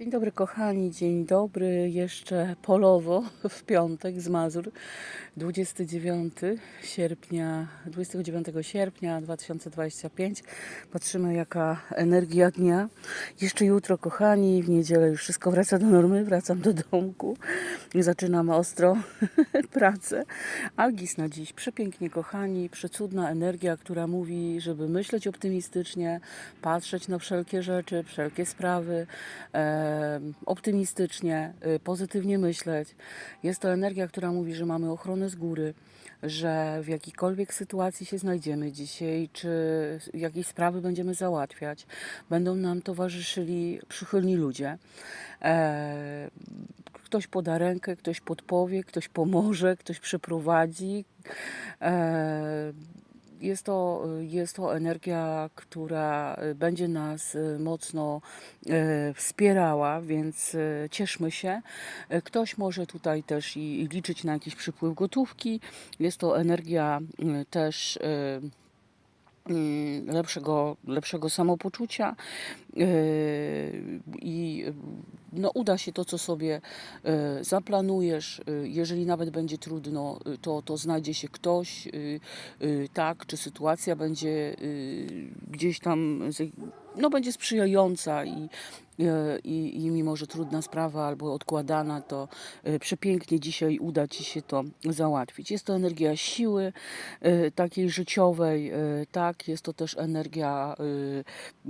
Dzień dobry kochani, dzień dobry. Jeszcze polowo w piątek z Mazur. 29 sierpnia 29 sierpnia 2025 patrzymy jaka energia dnia. Jeszcze jutro kochani w niedzielę już wszystko wraca do normy wracam do domku. Zaczynam ostro pracę. Algis na dziś. Przepięknie kochani przecudna energia która mówi żeby myśleć optymistycznie patrzeć na wszelkie rzeczy wszelkie sprawy e, optymistycznie, y, pozytywnie myśleć. Jest to energia, która mówi, że mamy ochronę z góry, że w jakiejkolwiek sytuacji się znajdziemy dzisiaj, czy jakieś sprawy będziemy załatwiać, będą nam towarzyszyli przychylni ludzie. E, ktoś poda rękę, ktoś podpowie, ktoś pomoże, ktoś przeprowadzi. E, jest to, jest to energia, która będzie nas y, mocno e, wspierała, więc e, cieszmy się. E, Ktoś może tutaj też i, liczyć na jakiś przypływ gotówki. Jest to energia też e, lepszego, lepszego samopoczucia yy, i no, uda się to, co sobie yy, zaplanujesz. Yy, Jeżeli nawet będzie trudno, to, to znajdzie się ktoś, tak, czy sytuacja będzie gdzieś tam, no, będzie sprzyjająca i, i, i mimo, że trudna sprawa albo odkładana, to yy, przepięknie dzisiaj uda Ci się to załatwić. Jest to energia siły, y, takiej życiowej, tak, jest to też energia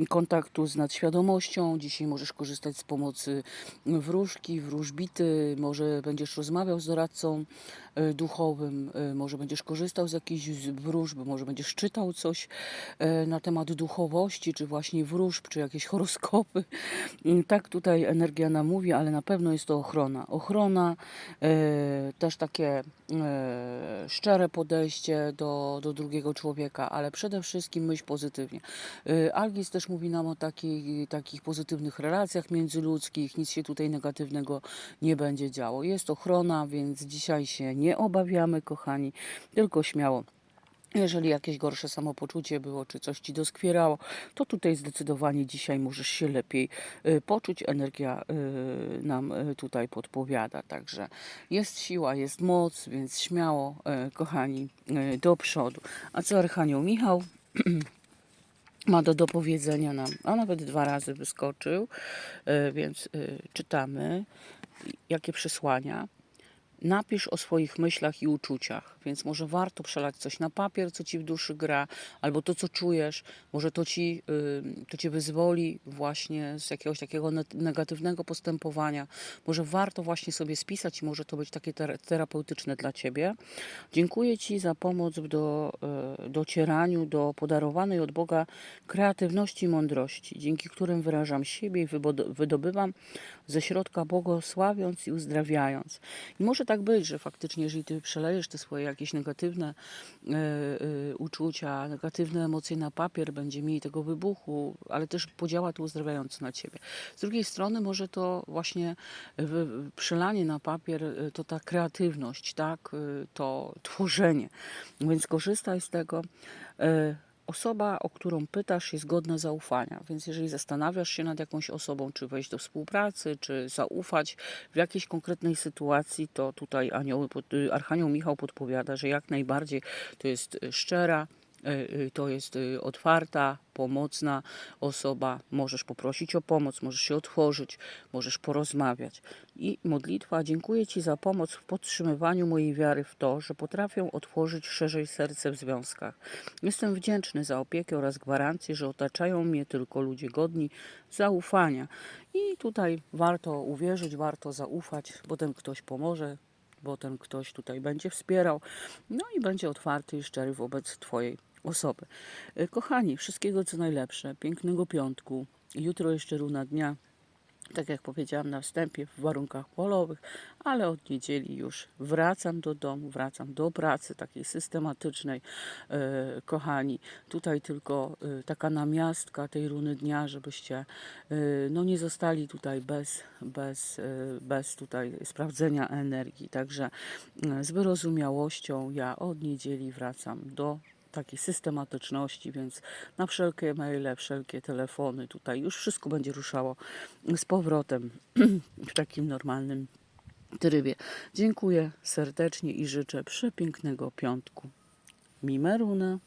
kontaktu z nadświadomością. Dzisiaj możesz korzystać z pomocy wróżki, wróżbity, może będziesz rozmawiał z doradcą duchowym, może będziesz korzystał z jakichś z wróżb, może będziesz czytał coś na temat duchowości, czy właśnie wróżb, czy jakieś horoskopy. Tak tutaj energia nam mówi, ale na pewno jest to ochrona. Ochrona, y, też takie e, szczere podejście do, do drugiego człowieka, ale przede wszystkim myśl pozytywnie. E, Algis też mówi nam o takich, takich pozytywnych relacjach międzyludzkich, nic się tutaj negatywnego nie będzie działo. Jest ochrona, więc dzisiaj się nie obawiamy, kochani, tylko śmiało. Jeżeli jakieś gorsze samopoczucie było, czy coś ci doskwierało, to tutaj zdecydowanie dzisiaj możesz się lepiej y, poczuć. Energia y, nam y, tutaj podpowiada. Także jest siła, jest moc, więc śmiało, kochani, do przodu. A co Archanioł Michał? ma do dopowiedzenia nam, a nawet dwa razy wyskoczył, więc czytamy, jakie przesłania. Napisz o swoich myślach i uczuciach, więc może warto przelać coś na papier, co ci w duszy gra, albo to, co czujesz, może to ci, y, to cię wyzwoli właśnie z jakiegoś takiego ne- negatywnego postępowania. Może warto właśnie sobie spisać i może to być takie ter- terapeutyczne dla ciebie. Dziękuję Ci za pomoc do, e, docieraniu do podarowanej od Boga kreatywności i mądrości, dzięki którym wyrażam siebie i wydobywam ze środka błogosławiąc i uzdrawiając. I może tak być, że faktycznie, jeżeli Ty przelejesz te swoje jakieś negatywne e, e, uczucia, negatywne emocje na papier, będzie mniej tego wybuchu, ale też podziała to uzdrawiająco na Ciebie. Z drugiej strony może to właśnie wy- przelanie na papier e, to ta kreatywność, tak, e, to tworzenie. Więc korzystaj z tego. E, Osoba, o którą pytasz, jest godna zaufania, więc jeżeli zastanawiasz się nad jakąś osobą, czy wejść do współpracy, czy zaufać w jakiejś konkretnej sytuacji, to tutaj anioły, y, Archanioł Michał podpowiada, że jak najbardziej to jest y, szczera, to jest y, otwarta, pomocna osoba. Możesz poprosić o pomoc, możesz się otworzyć, możesz porozmawiać. I modlitwa, dziękuję Ci za pomoc w podtrzymywaniu mojej wiary w to, że potrafię otworzyć szerzej serce w związkach. Jestem wdzięczny za opiekę oraz gwarancję, że otaczają mnie tylko ludzie godni zaufania. I tutaj warto uwierzyć, warto zaufać, bo ten ktoś pomoże, bo ten ktoś tutaj będzie wspierał, no i będzie otwarty i szczery wobec Twojej osoby. E, Kochani, wszystkiego co najlepsze, pięknego piątku. Jutro jeszcze runa dnia, tak jak powiedziałam na wstępie, w warunkach polowych, ale od niedzieli już wracam do domu, wracam do pracy takiej systematycznej. E, kochani, tutaj tylko e, taka namiastka tej runy dnia, żebyście no, nie zostali tutaj bez, bez, bez tutaj sprawdzenia energii. Także z wyrozumiałością ja od niedzieli wracam do takiej systematyczności, więc na wszelkie maile, wszelkie telefony tutaj już wszystko będzie ruszało z powrotem w takim normalnym trybie. Dziękuję serdecznie i życzę przepięknego piątku. Mimeruna.